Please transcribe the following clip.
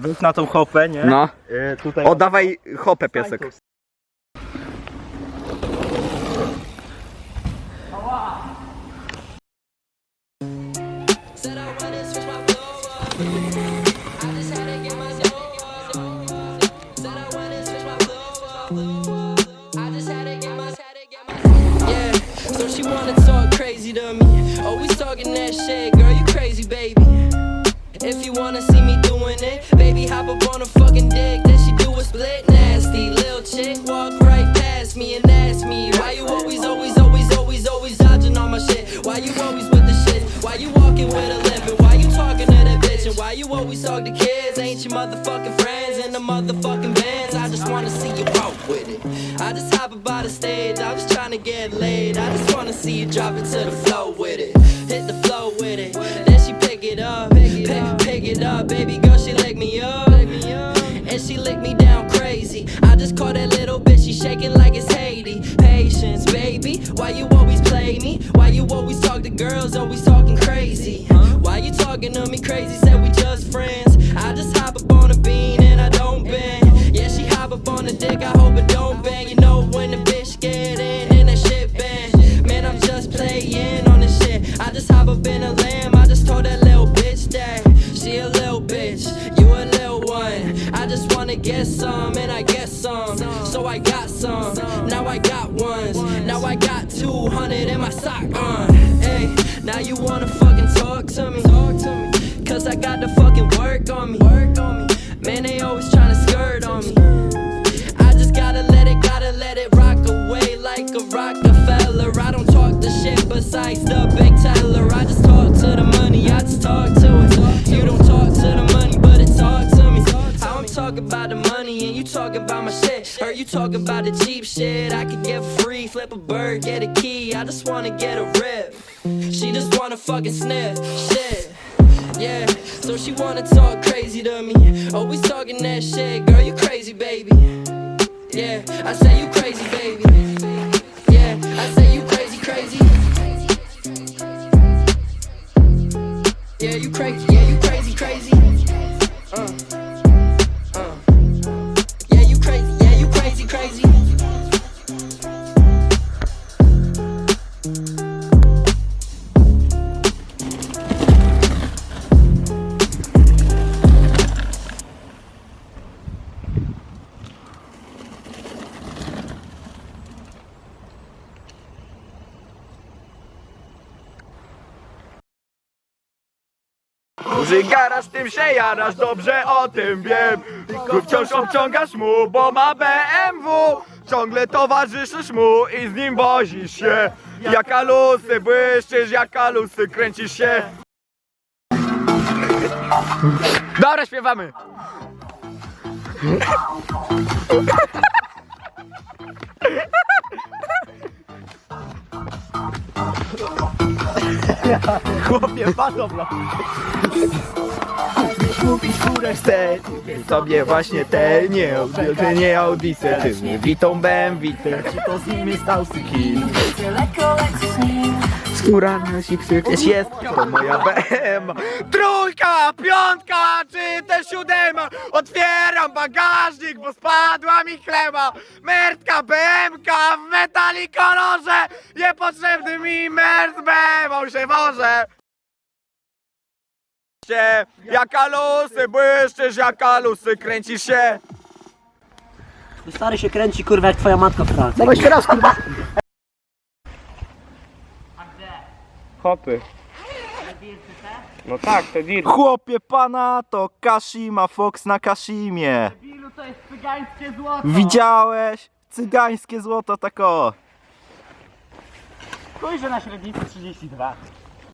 Wróć na tą hopę, nie? No. Y, tutaj O, dawaj hopę, piesek. Yeah, so she wanna talk crazy to me. Always talking that shit, girl, you crazy, baby. If you wanna see me doing it, baby, hop up on a fucking dick. Then she do a split nasty. Lil chick walk right past me and ask me, Why you always, always, always, always, always dodging all my shit? Why you always with the shit? Why you walking with a limp? Why you talking to that bitch? And why you always talk to kids? Ain't your motherfucking friends in the motherfucking bands? I just wanna see you out with it. I just hop about the stage, I'm just trying to get laid. I just wanna see you drop it to the flow with it. Hit the flow with it. Then she pick it up, Baby girl, she lick me up. And she lick me down crazy. I just call that little bitch, she shaking like it's Haiti. Patience, baby. Why you always play me? Why you always talk to girls, always talking crazy? Why you talking to me crazy? Said we just friends. I just hop up on a bean and I don't bend. Yeah, she hop up on the dick, I hope it don't bang. Just wanna get some and I get some. So I got some. Now I got ones. Now I got 200 in my sock on. Hey, now you wanna fucking talk to me. You talking about the cheap shit. I could get free, flip a bird, get a key. I just wanna get a rip. She just wanna fucking sniff shit. Yeah, so she wanna talk crazy to me. Always talking that shit, girl, you crazy, baby. Yeah, I say you crazy, baby. Mm-hmm. Duży garaż, tym się jarasz, dobrze o tym wiem. Tylko wciąż obciągasz mu, bo ma BMW Ciągle towarzyszysz mu i z nim wozisz się. Jak alusy, błyszczysz jak kręcisz się. Dobra, śpiewamy Chłopie, padobla Kupić furę chcę Sobie właśnie te nie Te nie Audisy Ty witą BMW Ci to z nimi stał skill Skóra nosi przecież jest To moja BM Trójka, piątka czy też siódema? Otwieram bagażnik, bo spadła mi chleba. Mertka, BMK w metali kolorze się może się Jak alusy, błyszczysz jak alusy Kręcisz się Stary się kręci kurwa jak twoja matka w pracy. Dawaj jeszcze raz kurwa hopy. No tak, to deal. Chłopie pana to Kashima Fox na Kashimie. Ilu to jest cygańskie złoto? Widziałeś? Cygańskie złoto tako. Spójrz na średnicy 32.